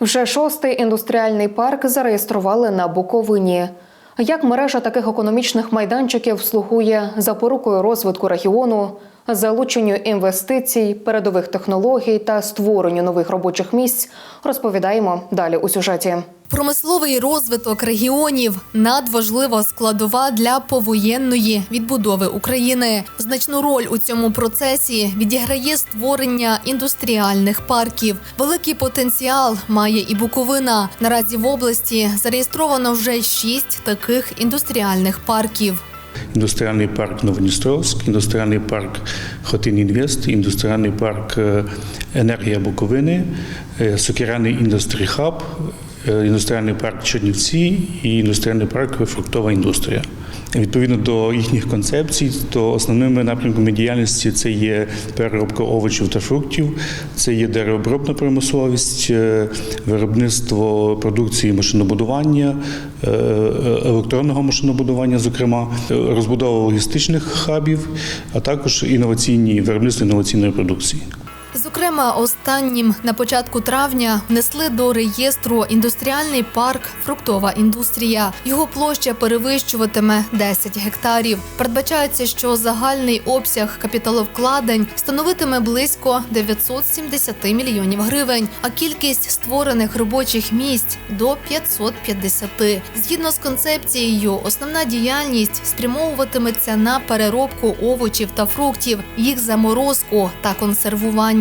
Вже шостий індустріальний парк зареєстрували на Буковині. Як мережа таких економічних майданчиків слугує запорукою розвитку регіону, залученню інвестицій, передових технологій та створенню нових робочих місць, розповідаємо далі у сюжеті. Промисловий розвиток регіонів надважлива складова для повоєнної відбудови України. Значну роль у цьому процесі відіграє створення індустріальних парків. Великий потенціал має і Буковина. Наразі в області зареєстровано вже шість таких індустріальних парків. Індустріальний парк Новодністровськ, індустріальний парк Хотин Інвест, індустріальний парк е, Енергія Буковини, е, Сокиряний індустрій хаб, індустріальний парк Чернівці і індустріальний парк Фруктова індустрія. Відповідно до їхніх концепцій, то основними напрямками діяльності це є переробка овочів та фруктів, це є деревообробна промисловість, е, виробництво продукції машинобудування, е, електронного машинобудування, зокрема, е, розбудова логістичних хабів, а також інноваційні виробництво інноваційної продукції. Зокрема, останнім на початку травня внесли до реєстру індустріальний парк Фруктова індустрія. Його площа перевищуватиме 10 гектарів. Передбачається, що загальний обсяг капіталовкладень становитиме близько 970 мільйонів гривень, а кількість створених робочих місць до 550. Згідно з концепцією, основна діяльність спрямовуватиметься на переробку овочів та фруктів, їх заморозку та консервування.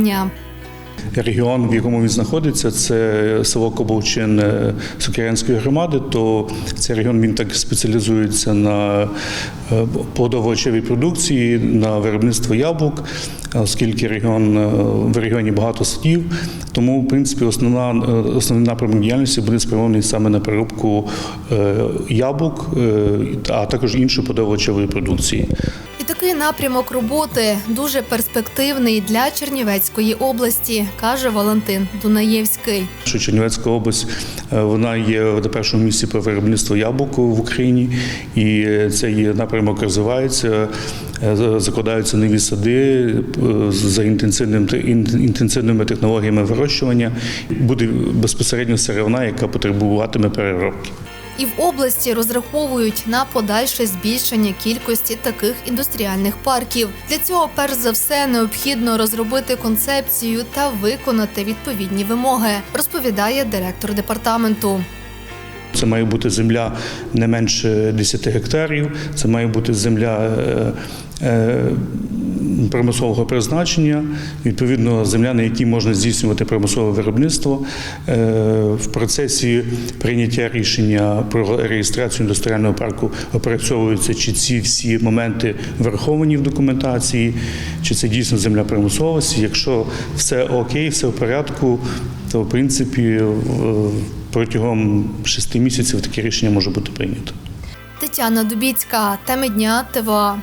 Регіон, в якому він знаходиться, це село Кобовчин е, Сокирянської громади. То цей регіон він так спеціалізується на е, плодово-овочевій продукції, на виробництво яблук, оскільки регіон е, в регіоні багато садів. Тому, в принципі, основна основний напрямок діяльності буде спрямований саме на переробку яблук, а також іншої плодово-овочевої продукції. Такий напрямок роботи дуже перспективний для Чернівецької області, каже Валентин Дунаєвський. Що Чернівецька область е, вона є на першому місці по виробництву яблук в Україні, і цей напрямок розвивається, е, закладаються нові сади е, за інтенсивним інтенсивними технологіями вирощування. Буде безпосередньо сировина, яка потребуватиме переробки. І в області розраховують на подальше збільшення кількості таких індустріальних парків. Для цього, перш за все, необхідно розробити концепцію та виконати відповідні вимоги, розповідає директор департаменту. Це має бути земля не менше 10 гектарів, це має бути земля е, е, промислового призначення, відповідно, земля, на якій можна здійснювати промислове виробництво. Е, В процесі прийняття рішення про реєстрацію індустріального парку опрацьовуються, чи ці всі моменти враховані в документації, чи це дійсно земля промисловості. Якщо все окей, все в порядку, то в принципі е, протягом шести місяців таке рішення може бути прийнято. Тетяна Дубіцька, теми дня ТВА.